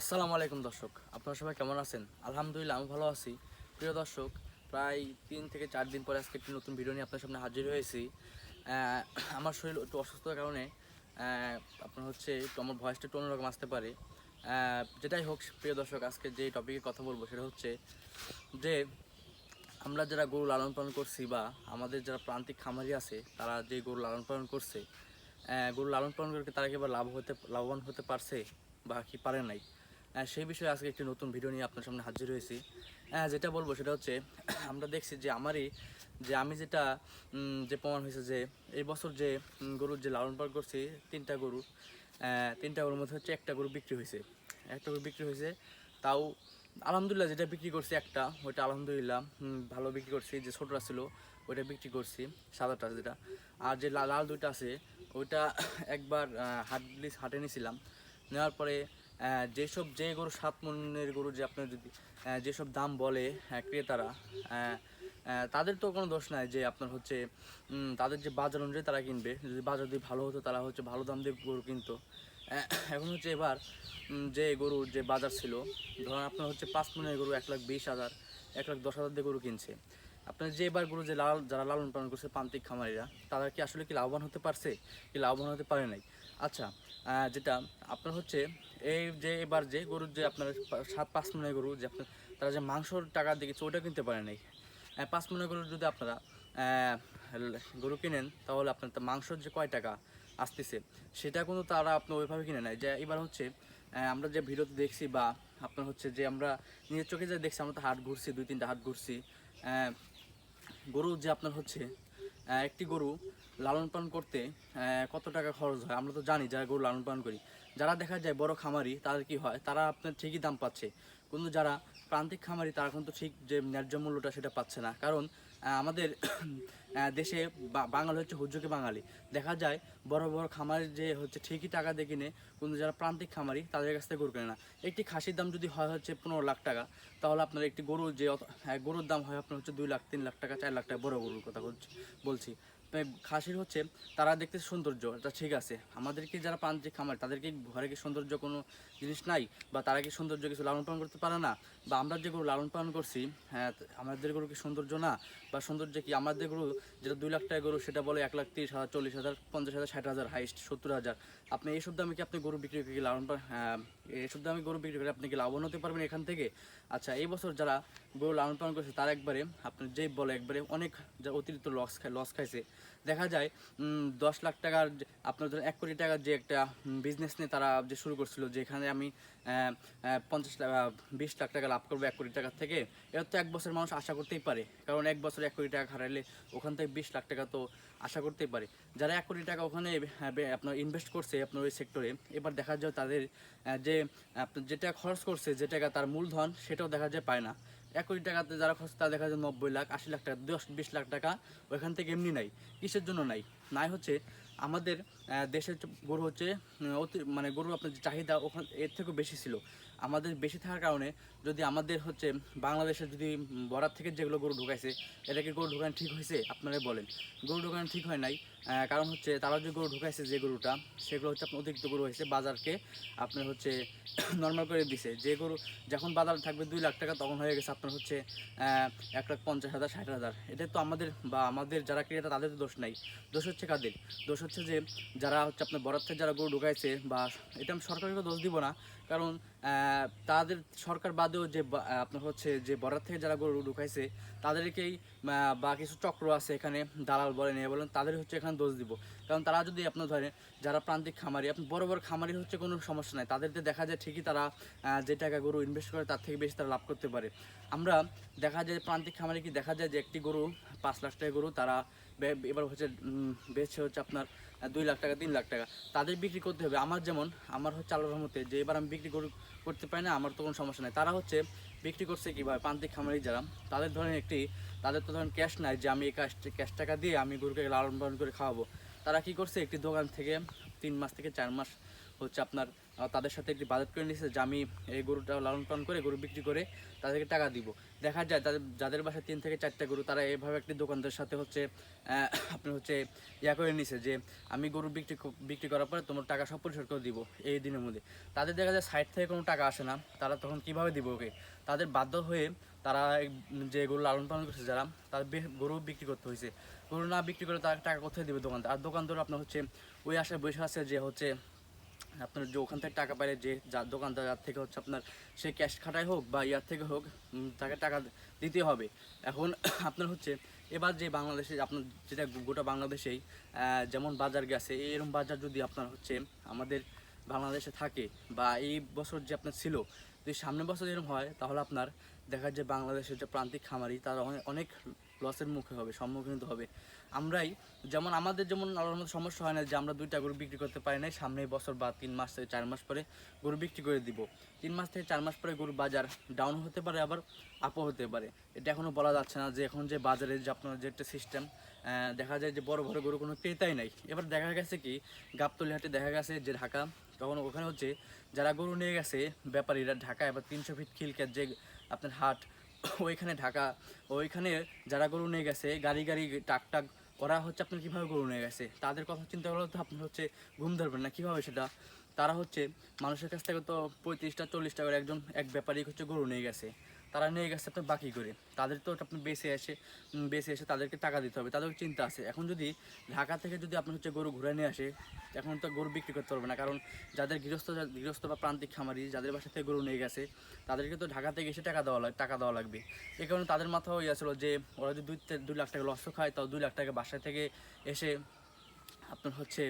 আসসালামু আলাইকুম দর্শক, আপনারা সবাই কেমন আছেন? আলহামদুলিল্লাহ, আমি ভালো আছি। প্রিয় দর্শক, প্রায় তিন থেকে চার দিন পরে আজকে একটি নতুন ভিডিও নিয়ে আপনার সামনে হাজির হয়েছি। আমার শরীর একটু অসুস্থতার কারণে আপনার হচ্ছে একটু আমার ভয়েসটা একটু অন্যরকম আসতে পারে। যেটাই হোক, প্রিয় দর্শক, আজকে যে টপিকে কথা বলব সেটা হচ্ছে যে, আমরা যারা গরু লালন পালন করছি বা আমাদের যারা প্রান্তিক খামারি আছে, তারা যে গরু লালন পালন করছে গরু লালন পালন করে তারা কি লাভ হতে, লাভবান হতে পারছে বা কি পারে নাই? সেই বিষয়ে আজকে একটি নতুন ভিডিও নিয়ে আপনার সামনে হাজির হয়েছি। যেটা বলব সেটা হচ্ছে, আমরা দেখছি যে আমারই যে আমি যেটা যে প্রমাণ হয়েছে যে এই বছর যে গরুর যে লালন পালন করছি, তিনটা গরু তিনটা গরুর মধ্যে হচ্ছে একটা গরু বিক্রি হয়েছে। একটা গরু বিক্রি হয়েছে, তাও আলহামদুলিল্লাহ যেটা বিক্রি করছি একটা, ওইটা আলহামদুলিল্লাহ ভালো বিক্রি করছি। যে ছোটটা ছিল, ওইটা বিক্রি করছি, সাদাটা যেটা। আর যে লাল দুইটা আছে, ওইটা একবার হাট, হাটে নিয়েছিলাম নেওয়ার পরে যেসব যে গরু সাত মনের গরু যে আপনার যদি যেসব দাম বলে আহ, ক্রেতারা তাদের তো কোনো দোষ নাই যে আপনার হচ্ছে তাদের যে বাজার অনুযায়ী তারা কিনবে। যদি বাজার যদি ভালো হতো তারা হচ্ছে ভালো দাম দিয়ে গরু কিনতো। এখন হচ্ছে এবার যে গরু যে বাজার ছিল ধরুন আপনার হচ্ছে পাঁচ মনের গরু এক লাখ বিশ হাজার এক লাখ দশ হাজার দিয়ে গরু কিনছে। আপনার যে এবার গরু যে লাল, যারা লালন পালন করছে প্রান্তিক খামারিরা, তারা কি আসলে কি লাভবান হতে পারছে? কি লাভবান হতে পারে নাই? আচ্ছা যেটা আপনার হচ্ছে, এই যে এবার যে গরুর যে আপনার সাত, পাঁচ মনের গরু, যে আপনার, তারা যে মাংসর টাকা দেখেছে ওটা কিনতে পারে নাই। পাঁচ মনের গরু যদি আপনারা গরু কিনেন, তাহলে আপনার মাংসর যে কয় টাকা আসতেছে, সেটা কিন্তু তারা আপনার ওইভাবে কিনে নেয় যে এবার হচ্ছে আমরা যে ভিডিওতে দেখছি বা আপনার হচ্ছে যে আমরা নিজের চোখে যে দেখছি, আমরা তো হাট ঘুরছি, দুই তিনটা হাট ঘুরছি গরু যে আপনার হচ্ছে একটি গরু লালন পালন করতে কত টাকা খরচ হয়? আমরা তো জানি যারা গরু লালন পালন করি। যারা দেখা যায় বড় খামারি, তাদের কি হয়? তারা আপনার ঠিকই দাম পাচ্ছে। কিন্তু যারা প্রান্তিক খামারি, তারা কিন্তু ঠিক যে ন্যায্য মূল্যটা সেটা পাচ্ছে না। কারণ আমাদের দেশে বাঙালি হচ্ছে হুজুকে বাঙালি। দেখা যায় বড় বড় খামারি যে হচ্ছে ঠিকই টাকা দিয়ে কিনে কিন্তু যারা প্রান্তিক খামারি তাদের কাছ থেকে গরু কেনে না। একটি খাসির দাম যদি হয় হচ্ছে পনেরো লাখ টাকা তাহলে আপনার একটি গরু যে হ্যাঁ, গরুর দাম হয় আপনার হচ্ছে দুই লাখ তিন লাখ টাকা চার লাখ টাকা বড় গরুর কথা বলছি। খাসির হচ্ছে, তারা দেখতে সৌন্দর্য। এটা ঠিক আছে, আমাদেরকে যারা প্রান্তিক খামার, তাদেরকে ঘরে কি সৌন্দর্য কোনো জিনিস নাই? বা তারা কি সৌন্দর্য কিছু লালন পালন করতে পারে না? বা আমরা যে গরু লালন পালন করছি হ্যাঁ আমাদের গরু কি সৌন্দর্য না? বা সৌন্দর্য কি আমাদের গরু, যেটা দুই লাখ টাকা গরু, সেটা বলে এক লাখ তিরিশ হাজার, চল্লিশ হাজার, পঞ্চাশ হাজার, ষাট হাজার, হাইস্ট সত্তর হাজার। আপনি এইসব দামে কি আপনি গরু বিক্রি করে লালন পালন এইসব দামে গরু বিক্রি করে, আপনি কি লাভবান হতে পারবেন এখান থেকে? আচ্ছা এই বছর যারা গরু লালন পালন করেছে, তারা একবারে, আপনার যেই বলে একবারে অনেক যা অতিরিক্ত লস খায় লস খাইছে। দেখা যায় দশ লাখ টাকার আপনার ধরেন এক কোটি টাকার যে একটা বিজনেস নিয়ে তারা যে শুরু করছিল, যেখানে আমি পঞ্চাশ লাখ বিশ লাখ টাকা লাভ করব এক কোটি টাকার থেকে এটা তো এক বছর মানুষ আশা করতেই পারে। কারণ এক বছর এক কোটি টাকা হারাইলে ওখান থেকে বিশ লাখ টাকা তো আশা করতেই পারে। যারা এক কোটি টাকা ওখানে আপনার ইনভেস্ট করছে আপনার ওই সেক্টরে এবার দেখা যায় তাদের যে, আপনার যেটা খরচ করছে, যে টাকা তার মূলধন, সেটাও দেখা যায় পায় না। এক কোটি টাকাতে যারা খরচ তারা দেখা যায় নব্বই লাখ, আশি লাখ টাকা, দশ, বিশ লাখ টাকা ওইখান থেকে এমনি নাই, কিসের জন্য নাই? নাই হচ্ছে আমাদের দেশের গরু হচ্ছে অতি মানে গরু আপনার চাহিদা ওখান, এর থেকেও বেশি ছিল। আমাদের বেশি থাকার কারণে যদি আমাদের হচ্ছে বাংলাদেশে যদি বরাদ থেকে যেগুলো গরু ঢুকাইছে এটাকে গরু ঢুকানো ঠিক হয়েছে? আপনারা বলেন। গরু ঢুকানো ঠিক হয় নাই। কারণ হচ্ছে তারা যে গরু ঢুকাইছে যে গরুটা, সেগুলো হচ্ছে আপনার অতিরিক্ত গরু হয়েছে, বাজারকে আপনার হচ্ছে নর্মাল করে দিছে। যে গরু যখন বাজার থাকবে দুই লাখ টাকা, তখন হয়ে গেছে আপনার হচ্ছে এক লাখ পঞ্চাশ হাজার, ষাট হাজার। এটা তো আমাদের বা আমাদের যারা ক্রেতা, তাদের তো দোষ নাই। দোষ হচ্ছে কাদের? দোষ হচ্ছে যে যারা হচ্ছে আপনার বরাদ থেকে যারা গরু ঢুকাইছে বা এটা আমি সরকারকে দোষ দিব না। কারণ তাদের সরকার বাদেও যে আপনার হচ্ছে যে বরাদ থেকে যারা গরু ঢুকাইছে, তাদেরকেই বা কিছু চক্র আছে এখানে দালাল বলেন এ বলেন তাদের হচ্ছে এখানে দোষ দিব। কারণ তারা যদি আপনার ধরেন, যারা প্রান্তিক খামারি, আপনি বড় বড় খামারি হচ্ছে কোনো সমস্যা নাই। তাদেরকে দেখা যায় ঠিকই তারা যে টাকা গরু ইনভেস্ট করে, তার থেকে বেশি তারা লাভ করতে পারে। আমরা দেখা যায় প্রান্তিক খামারে কি, দেখা যায় যে একটি গরু, পাঁচ লাখ টাকা গরু তারা এবার হচ্ছে বেচছে হচ্ছে আপনার দুই লাখ টাকা, তিন লাখ টাকা। তাদের বিক্রি করতে হবে। আমার যেমন, আমার হচ্ছে আল্লাহর রহমতে যে এবার আমি বিক্রি করতে পারি না, আমার তো কোনো সমস্যা নাই। তারা হচ্ছে বিক্রি করছে কীভাবে প্রান্তিক খামারি যারা, তাদের ধরেন একটি, তাদের তো ধরেন ক্যাশ নাই যে আমি এই ক্যাশ ক্যাশ টাকা দিয়ে আমি গরুকে লালন পালন করে খাওয়াবো। তারা কি করছে? একটি দোকান থেকে তিন মাস থেকে চার মাস হচ্ছে আপনার তাদের সাথে একটি বাজেট করে নিয়েছে যে আমি এই গরুটা লালন পালন করে, গরু বিক্রি করে তাদেরকে টাকা দিব। দেখা যায় তাদের, যাদের বাসায় তিন থেকে চারটা গরু, তারা এভাবে একটি দোকানদার সাথে হচ্ছে আপনার হচ্ছে ইয়া করে নিছে যে, আমি গরু বিক্রি বিক্রি করার পরে তোমার টাকা সব পরিশোধ করে দিব এই দিনের মধ্যে। তাদের দেখা যায় সাইড থেকে কোনো টাকা আসে না, তারা তখন কীভাবে দিব ওকে? তাদের বাধ্য হয়ে তারা যে গরু লালন পালন করছে যারা তাদের বে- গরু বিক্রি করতে হয়েছে গরু না বিক্রি করে তারা টাকা কোথায় দেবে দোকানদার? আর দোকানদার আপনার হচ্ছে ওই আশায় বসে আছে যে হচ্ছে আপনার যে ওখান থেকে টাকা পাইলে যে যার দোকানদার, যার থেকে হচ্ছে আপনার সে ক্যাশ খাটাই হোক বা ইয়ার থেকে হোক তাকে টাকা দিতে হবে। এখন আপনার হচ্ছে এবার যে বাংলাদেশে আপনার যেটা গোটা বাংলাদেশেই যেমন বাজার গেছে এরকম বাজার যদি আপনার হচ্ছে আমাদের বাংলাদেশে থাকে বা এই বছর যে আপনার ছিল, যদি সামনের বছর এরকম হয়, তাহলে আপনার দেখা যায় বাংলাদেশের যে প্রান্তিক খামারি, তারা অনেক লসের মুখে হবে সম্মুখীন হতে হবে। আমরাই, যেমন আমাদের যেমন আল্লাহর সমস্যা হয় না যে আমরা দুইটা গরু বিক্রি করতে পারি না সামনের বছর বা তিন মাস থেকে চার মাস পরে গরু বিক্রি করে দিব। তিন মাস থেকে চার মাস পরে গরু বাজার ডাউন হতে পারে, আবার আপও হতে পারে। এটা এখনও বলা যাচ্ছে না যে এখন যে বাজারে যে আপনার যে একটা সিস্টেম দেখা যায় যে বড় বড় গরু কোনো ক্রেতাই নাই। এবার দেখা গেছে কি গাবতলি হাটে দেখা গেছে যে ঢাকা, তখন ওখানে হচ্ছে যারা গরু নিয়ে গেছে, ব্যাপারীরা ঢাকা এবার তিনশো ফিট খিলকের যে আপনার হাট ওইখানে ঢাকা, ওইখানে যারা গরু নিয়ে গেছে, গাড়ি গাড়ি টাক টাক ওরা হচ্ছে, আপনার কীভাবে গরু নিয়ে গেছে? তাদের কথা চিন্তা করলে তো আপনার হচ্ছে ঘুম ধরবেন না। কীভাবে সেটা? তারা হচ্ছে মানুষের কাছ থেকে তো পঁয়ত্রিশটা, চল্লিশটা করে একজন, এক ব্যাপারী হচ্ছে গরু নিয়ে গেছে। তারা নিয়ে গেছে আপনার বাকি করে। তাদের তো আপনি বেসে এসে বেসে এসে তাদেরকে টাকা দিতে হবে, তাদের চিন্তা আছে। এখন যদি ঢাকা থেকে যদি আপনি হচ্ছে গরু ঘুরে নিয়ে আসে, এখন তো গরু বিক্রি করতে পারবে না, কারণ যাদের গৃহস্থ গৃহস্থ বা প্রান্তিক খামারি, যাদের বাসা থেকে গরু নিয়ে গেছে, তাদেরকে তো ঢাকা থেকে এসে টাকা দেওয়া লাগে টাকা দেওয়া লাগবে। এই কারণে তাদের মাথাও ছিল যে, ওরা যদি দুই দুই লাখ টাকা লস খায়, তাও দুই লাখ টাকা বাসা থেকে এসে আপনার হচ্ছে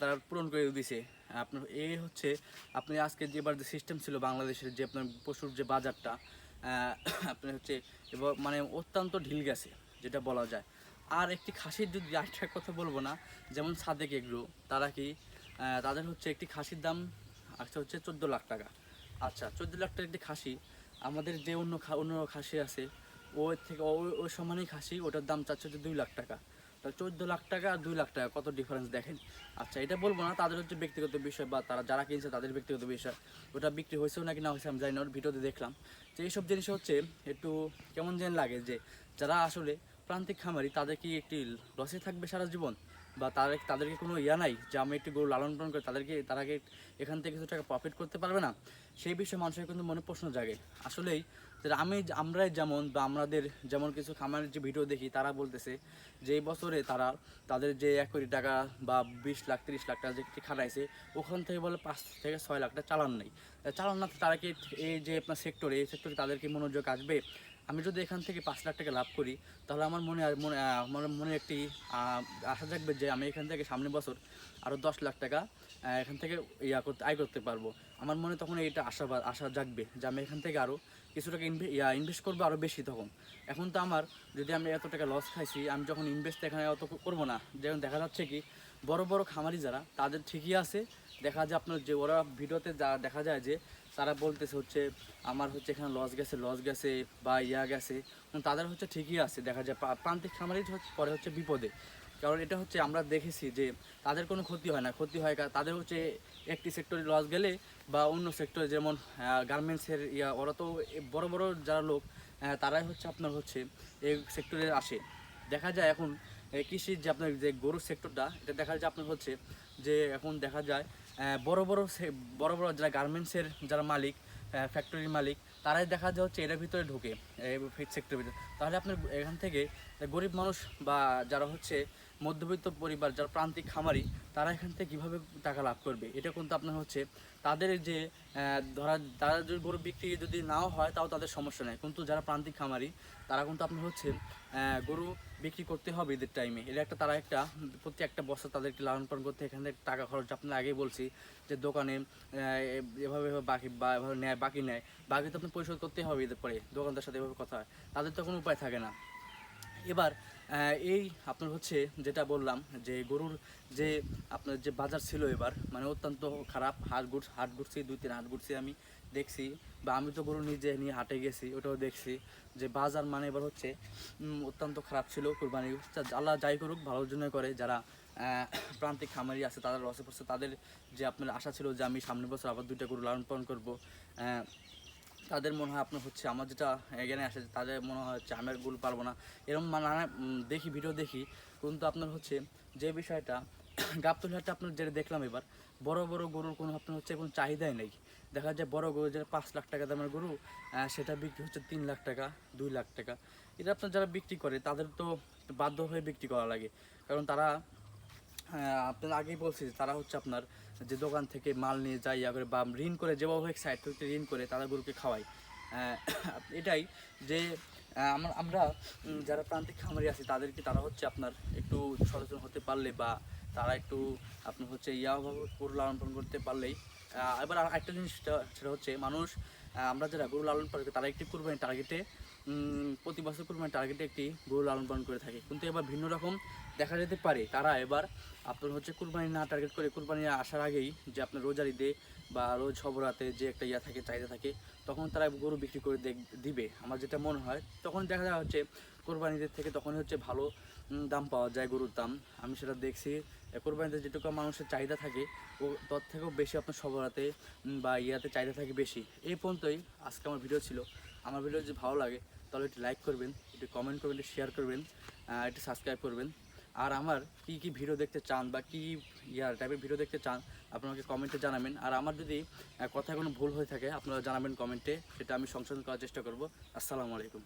তারা পূরণ করে দিছে। আপনার এই হচ্ছে, আপনি আজকে যে এবার যে সিস্টেম ছিল বাংলাদেশের, যে আপনার পশুর যে বাজারটা আপনার হচ্ছে এবার মানে অত্যন্ত ঢিল গেছে, যেটা বলা যায়। আর একটি খাসির যদি আরেকটা কথা বলব না, যেমন সাদেক এগ্রো, তারা কি তাদের হচ্ছে একটি খাসির দাম আচ্ছা হচ্ছে চোদ্দ লাখ টাকা। আচ্ছা চোদ্দ লাখ টাকা একটি খাসি, আমাদের যে অন্য অন্য খাসি আছে, ওর থেকে ওই সমানই খাসি, ওটার দাম চাচ্ছে হচ্ছে দুই লাখ টাকা। তাহলে চোদ্দ লাখ টাকা আর দুই লাখ টাকা, কত ডিফারেন্স দেখেন? আচ্ছা এটা বলব না, তাদের হচ্ছে ব্যক্তিগত বিষয় বা তারা যারা কিনছে তাদের ব্যক্তিগত বিষয়। ওটা বিক্রি হয়েছেও নাকি না হয়েছে আমি জানি না, ওর ভিডিওতে দেখলাম। যে এইসব জিনিস হচ্ছে একটু কেমন যেন লাগে যে, যারা আসলে প্রান্তিক খামারি, তাদের কি একটি লসে থাকবে সারা জীবন? বা তাদের তাদেরকে কোনো ইয়া নাই যে আমি একটি গরু লালন পালন করে তাদেরকে তারাকে এখান থেকে কিছু টাকা প্রফিট করতে পারবে না? সেই বিষয়ে মানুষের কিন্তু মনে প্রশ্ন জাগে। আসলেই আমি আমরাই যেমন বা আমাদের যেমন কিছু খামারের যে ভিডিও দেখি, তারা বলতেছে যে এই বছরে তারা তাদের যে এক কোটি টাকা বা বিশ লাখ, তিরিশ লাখ টাকা যে খাটাইছে ওখান থেকে বলে পাঁচ থেকে ছয় লাখ টাকা চালান নেই। চালান না তারা কি এই যে আপনার সেক্টরে এই সেক্টরে তাদের কি মনোযোগ আসবে? আমি যদি এখান থেকে পাঁচ লাখ টাকা লাভ করি, তাহলে আমার মনে মনে আমার মনে একটি আশা থাকবে যে আমি এখান থেকে সামনের বছর আরও দশ লাখ টাকা এখান থেকে ইয়া করতে, আয় করতে পারব। আমার মনে তখন এটা আশাবাদ, আশা জাগবে যে আমি এখান থেকে আরও কিছু টাকা ইনভে ইনভেস্ট করব আরও বেশি তখন। এখন তো আমার, যদি আমি এত টাকা লস খাইছি, আমি যখন ইনভেস্ট এখানে অত করব না। যেমন দেখা যাচ্ছে কি, বড় বড় খামারি যারা, তাদের ঠিকই আছে। দেখা যায় আপনার যে, ওরা ভিডিওতে যা দেখা যায় যে, তারা বলতেছে হচ্ছে, আমার হচ্ছে এখানে লস গেছে লস গেছে বা ইয়া গেছে। তাদের হচ্ছে ঠিকই আছে। দেখা যায় প্রান্তিক খামারি হচ্ছে পরে হচ্ছে বিপদে। কারণ এটা হচ্ছে আমরা দেখেছি যে তাদের কোনো ক্ষতি হয় না। ক্ষতি হয় কা- তাদের হচ্ছে একটি সেক্টরে লস গেলে বা অন্য সেক্টরে যেমন গার্মেন্টসের ইয়া, ওরা তো বড় বড় যারা লোক তারাই হচ্ছে আপনার হচ্ছে এই সেক্টরে আসে। দেখা যায় এখন কৃষির যে আপনার যে গরুর সেক্টরটা এটা দেখা যায় আপনার হচ্ছে যে এখন দেখা যায় বড় বড় বড় বড় যারা গার্মেন্টসের যারা মালিক ফ্যাক্টরির মালিক, তারাই দেখা যায় হচ্ছে এটার ভিতরে ঢোকে সেক্টরের ভিতরে। তাহলে আপনার এখান থেকে গরিব মানুষ বা যারা হচ্ছে মধ্যবিত্ত পরিবার, যারা প্রান্তিক খামারি, তারা এখান থেকে কীভাবে টাকা লাভ করবে? এটা কিন্তু আপনার হচ্ছে তাদের যে ধরা, তারা যদি গরু বিক্রি যদি নাও হয়, তাও তাদের সমস্যা নেই। কিন্তু যারা প্রান্তিক খামারি, তারা কিন্তু আপনার হচ্ছে গরু বিক্রি করতে হবে ঈদের টাইমে এটা একটা, তারা একটা প্রতি একটা বছর তাদেরকে লালন পালন করতে এখান থেকে টাকা খরচ। আপনার আগেই বলছি যে দোকানে এভাবে এভাবে বাকি, বা এভাবে নেয়, বাকি নেয়। বাকি তো আপনার পরিশোধ করতে হবে এদের পরে। দোকানদার সাথে এভাবে কথা হয়। তাদের তো কোনো উপায় থাকে না। এবার এই আপনার হচ্ছে যেটা বললাম যে গরুর যে আপনার যে বাজার ছিল এবার মানে অত্যন্ত খারাপ হাট গুড় হাট ঘুরছি দুই তিন হাট ঘুরছি আমি দেখছি, বা আমি তো গরু নিজে নিয়ে হাটে গেছি, ওটাও দেখছি যে বাজার মানে এবার হচ্ছে অত্যন্ত খারাপ ছিল, কোরবানি আল্লাহ যাই করুক, ভালোর জন্য করে। যারা প্রান্তিক খামারি আছে, তাদের লসে পড়ছে, তাদের যে আপনার আশা ছিল যে আমি সামনের বছর আবার দুইটা গরু লালন পালন করব তাদের মনে হয় আপনার হচ্ছে, আমার যেটা এখানে আসে তাদের মনে হয় হচ্ছে আমি আর গরু পারব না। এরকম নানা দেখি ভিডিও দেখি। কিন্তু আপনার হচ্ছে, যে বিষয়টা গাবতলিহাটে আপনার যেটা দেখলাম এবার, বড় বড় গরুর কোনো আপনার হচ্ছে কোনো চাহিদাই নেই। দেখা যায় বড় গরু যেটা পাঁচ লাখ টাকা দামের গরু সেটা বিক্রি হচ্ছে তিন লাখ টাকা, দুই লাখ টাকা। এটা আপনার যারা বিক্রি করে, তাদের তো বাধ্য হয়ে বিক্রি করা লাগে। কারণ তারা আপনার আগেই বলছি তারা হচ্ছে আপনার যে দোকান থেকে মাল নিয়ে যায় ইয়া করে বা ঋণ করে যেভাবে সাইড থেকে ঋণ করে তারা গরুকে খাওয়ায় আহ, এটাই যে আমরা আমরা যারা প্রান্তিক খামারি আছি তাদেরকে তারা হচ্ছে আপনার একটু সচেতন হতে পারলে বা তারা একটু আপনার হচ্ছে ইয়াভাবে গরু লালন পালন করতে পারলেই এবার একটা জিনিস সেটা- হচ্ছে মানুষ আমরা যারা গরু লালন পালন তারা একটি কুরবানি টার্গেটে প্রতি বছর কুরবানি টার্গেটে একটি গরু লালন পালন করে থাকে। কিন্তু এবার ভিন্ন রকম দেখা যেতে পারে। তারা এবার আপনার হচ্ছে কুরবানি না টার্গেট করে কুরবানি আসার আগেই যে আপনার রোজার ঈদে বা রোজ সবরাতে যে একটা ইয়া থাকে, চাহিদা থাকে, তখন তারা গরু বিক্রি করে দিবে। আমার যেটা মনে হয়, তখন দেখা যায় হচ্ছে কোরবানিদের থেকে তখন হচ্ছে ভালো দাম পাওয়া যায় গরুর দাম। আমি সেটা দেখছি কোরবানিতে যেটুকু মানুষের চাহিদা থাকে, ও তার থেকেও বেশি আপনার সবরাতে বা ইয়াতে চাহিদা থাকে বেশি। এই পর্যন্তই আজকে আমার ভিডিও ছিল। আমার ভিডিও যদি ভালো লাগে, তাহলে একটু লাইক করবেন, একটু কমেন্ট করবেন, একটু শেয়ার করবেন একটু সাবস্ক্রাইব করবেন। আর আমার কি কি ভিডিও দেখতে চান বা কী ইয়ার টাইপের ভিডিও দেখতে চান আপনাকে কমেন্টে জানাবেন। আর আমার যদি কথা কোনো ভুল হয়ে থাকে, আপনারা জানাবেন কমেন্টে সেটা আমি সংশোধন করার চেষ্টা করব। আসসালামু আলাইকুম।